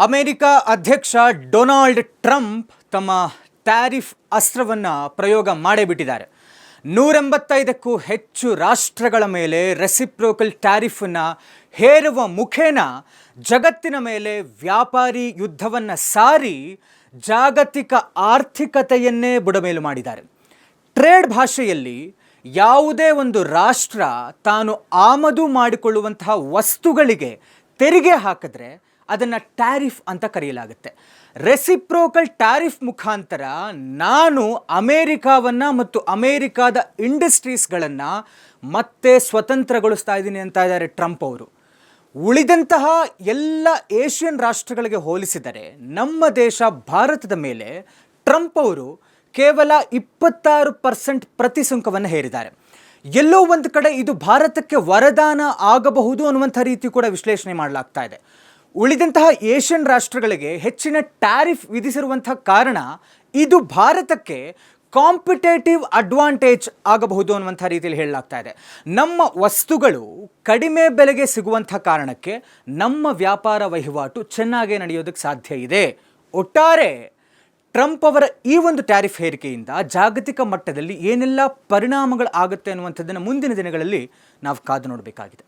America ಅಧ್ಯಕ್ಷ Donald Trump ತಮ್ಮ tariff ಅಸ್ತ್ರವನ್ನು ಪ್ರಯೋಗ ಮಾಡೇ ಬಿಟ್ಟಿದ್ದಾರೆ ನೂರೆಂಬತ್ತೈದಕ್ಕೂ ಹೆಚ್ಚು ರಾಷ್ಟ್ರಗಳ ಮೇಲೆ ರೆಸಿಪ್ರೋಕಲ್ ಟ್ಯಾರಿಫನ್ನು ಹೇರುವ ಮುಖೇನ ಜಗತ್ತಿನ ಮೇಲೆ ವ್ಯಾಪಾರಿ ಯುದ್ಧವನ್ನು ಸಾರಿ ಜಾಗತಿಕ ಆರ್ಥಿಕತೆಯನ್ನೇ ಬುಡಮೇಲು ಮಾಡಿದ್ದಾರೆ. ಟ್ರೇಡ್ ಭಾಷೆಯಲ್ಲಿ ಯಾವುದೇ ಒಂದು ರಾಷ್ಟ್ರ ತಾನು ಆಮದು ಮಾಡಿಕೊಳ್ಳುವಂತಹ ವಸ್ತುಗಳಿಗೆ ತೆರಿಗೆ ಹಾಕಿದ್ರೆ ಅದನ್ನು ಟ್ಯಾರಿಫ್ ಅಂತ ಕರೆಯಲಾಗುತ್ತೆ. ರೆಸಿಪ್ರೋಕಲ್ ಟ್ಯಾರಿಫ್ ಮುಖಾಂತರ ನಾನು ಅಮೇರಿಕಾವನ್ನು ಮತ್ತು ಅಮೇರಿಕಾದ ಇಂಡಸ್ಟ್ರೀಸ್ಗಳನ್ನು ಮತ್ತೆ ಸ್ವತಂತ್ರಗೊಳಿಸ್ತಾ ಇದ್ದೀನಿ ಅಂತ ಇದ್ದಾರೆ ಟ್ರಂಪ್ ಅವರು. ಉಳಿದಂತಹ ಎಲ್ಲ ಏಷ್ಯನ್ ರಾಷ್ಟ್ರಗಳಿಗೆ ಹೋಲಿಸಿದರೆ ನಮ್ಮ ದೇಶ ಭಾರತದ ಮೇಲೆ ಟ್ರಂಪ್ ಅವರು ಕೇವಲ ಇಪ್ಪತ್ತಾರು ಪರ್ಸೆಂಟ್ ಪ್ರತಿ ಸುಂಕವನ್ನು ಹೇರಿದ್ದಾರೆ. ಎಲ್ಲೋ ಒಂದು ಕಡೆ ಇದು ಭಾರತಕ್ಕೆ ವರದಾನ ಆಗಬಹುದು ಅನ್ನುವಂಥ ರೀತಿ ಕೂಡ ವಿಶ್ಲೇಷಣೆ ಮಾಡಲಾಗ್ತಾ ಇದೆ. ಉಳಿದಂತಹ ಏಷ್ಯನ್ ರಾಷ್ಟ್ರಗಳಿಗೆ ಹೆಚ್ಚಿನ ಟ್ಯಾರಿಫ್ ವಿಧಿಸಿರುವಂಥ ಕಾರಣ ಇದು ಭಾರತಕ್ಕೆ ಕಾಂಪಿಟೇಟಿವ್ ಅಡ್ವಾಂಟೇಜ್ ಆಗಬಹುದು ಅನ್ನುವಂಥ ರೀತಿಯಲ್ಲಿ ಹೇಳಲಾಗ್ತಾ ಇದೆ. ನಮ್ಮ ವಸ್ತುಗಳು ಕಡಿಮೆ ಬೆಲೆಗೆ ಸಿಗುವಂಥ ಕಾರಣಕ್ಕೆ ನಮ್ಮ ವ್ಯಾಪಾರ ವಹಿವಾಟು ಚೆನ್ನಾಗೇ ನಡೆಯೋದಕ್ಕೆ ಸಾಧ್ಯ ಇದೆ. ಒಟ್ಟಾರೆ ಟ್ರಂಪ್ ಅವರ ಈ ಒಂದು ಟ್ಯಾರಿಫ್ ಹೇರಿಕೆಯಿಂದ ಜಾಗತಿಕ ಮಟ್ಟದಲ್ಲಿ ಏನೆಲ್ಲ ಪರಿಣಾಮಗಳು ಆಗುತ್ತೆ ಅನ್ನುವಂಥದ್ದನ್ನು ಮುಂದಿನ ದಿನಗಳಲ್ಲಿ ನಾವು ಕಾದು ನೋಡಬೇಕಾಗಿದೆ.